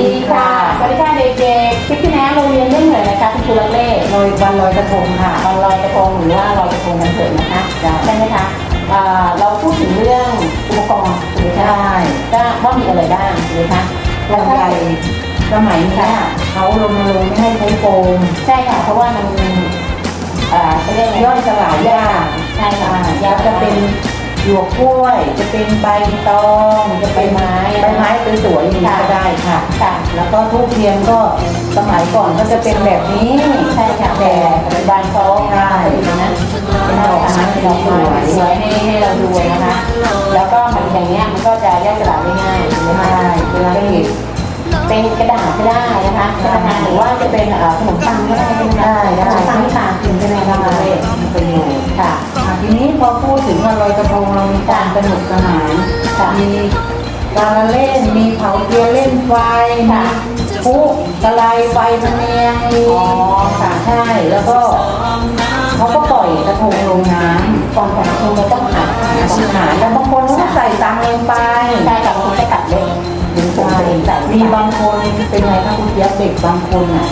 ดีค่ะ สวัสดีค่ะเด็กๆคลิปที่แล้วโรงเรียนเรื่องเหนื่อยนะคะคุณครูลักเล่ลอยวันลอยกระทงค่ะวันลอยกระทงหรือว่าลอยกระทงวันเกิดนะคะใช่ไหมคะอ่าเราพูดถึงเรื่องอุปกรณ์ถูกไหมคะใช่ก็ว่ามีอะไรบ้างถูกไหมคะส่วนใหญ่สมัยเนี้ยเขาลงมาลงค์ไม่ให้ใช้โฟมใช่ค่ะ เพราะว่ามันอ่าเขาเรียกไงย่อยสลายยากใช่ค่ะอ่ายาจะเป็น หยวกกล้วย จะเป็นใบตอง จะเป็นไม้ใบไม้สวยๆอย่างนี้ก็ได้ค่ะ ค่ะ แล้วก็ทูบเทียนก็สมัยก่อนก็จะเป็นแบบนี้ ใช่ค่ะแต่ปัจจุบันเขาใช่เป็นนะเป็นดอกไม้เป็นดอกไม้สวยให้ให้เราดูนะคะ แล้วก็มันอย่างเงี้ยมันก็จะย่อยสลายได้ง่ายถูกไหมคะใช่เวลาเก็บเป็นกระดาษก็ได้นะคะกระดาษหรือว่าจะเป็นเอ่อขนมปังก็ได้ใช่ไหมคะได้ได้ขนมปังที่ตากินใช่ไหมคะได้คุณเล่มีประโยชน์ค่ะอะทีนี้ พอพูดถึงวันลอยกระทงเรามีการสนุกสนานค่ะมีการละเล่นมีเผาเทียนเล่นไฟค่ะมีปุ๊กระไลไฟพะเนียงมีอ๋อค่ะใช่แล้วก็เขาก็ปล่อยกระทงลงน้ำก่อนก่อนคงเราต้องหัดอาหารแล้วบางคนก็ใส่ตังค์ลงไปใช่ค่ะบางคนก็ตัดเล็กหรือส่งใช่ตัวเองใส่มีบางคนเป็นไงคะคุณเจี๊ยบเด็กบางคนอะ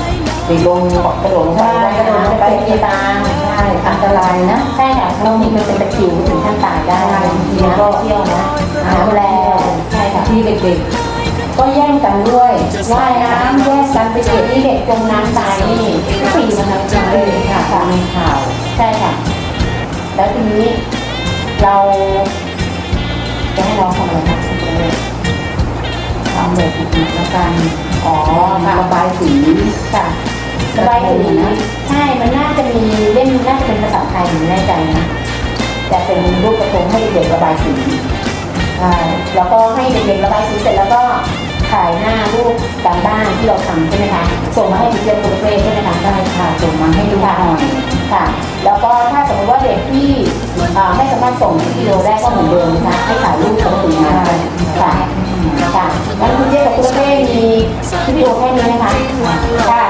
เด็กลงกระโดดลงไปใช่กระโดดลงไปเป็นกีตาร์ใช่อัน ตรายนะใช่ค่ะบางทีมันเป็นตะคริวถึงขั้นตายได้บางทีนะก็เที่ยวนะน้ำแรงใช่ค่ะที่เด็กๆก็แย่งกันด้วยว่ายน้ำแย่งกันไปเก็เก็บที่เด็กจมน้ำตายนี่ทุกปีนะคะจริงเลยค่ะตามข่าวใช่ค่ะ แล้วทีนี้เราจะให้น้องทำอะไรคะทำแบบฝึกแล้วกันอ๋อระบายสีค่ะระบายสีนะายสีใช่แล้วก็ให้เด็กๆระบายสีเสร็จแล้วก็ถ่ายหน้ารูปการบ้านที่เราทำใช่ไหมคะ ส่งมาให้ทีเรียนคุณเฟ่ใช่ไหมคะได้ค่ะส่งมาให้ดูหน่อยค่ะ แล้วก็ถ้าสมมติว่าเด็กที่ไม่สามารถส่งวิดีโอได้ก็เหมือนเดิมนะคะให้ถ่ายรูปปกติมาค่ะค่ะงั้นคุณเจ๊กับคุณเฟ่มีวิดีโอแค่นี้นะคะค่ะสวัสดีค่ะ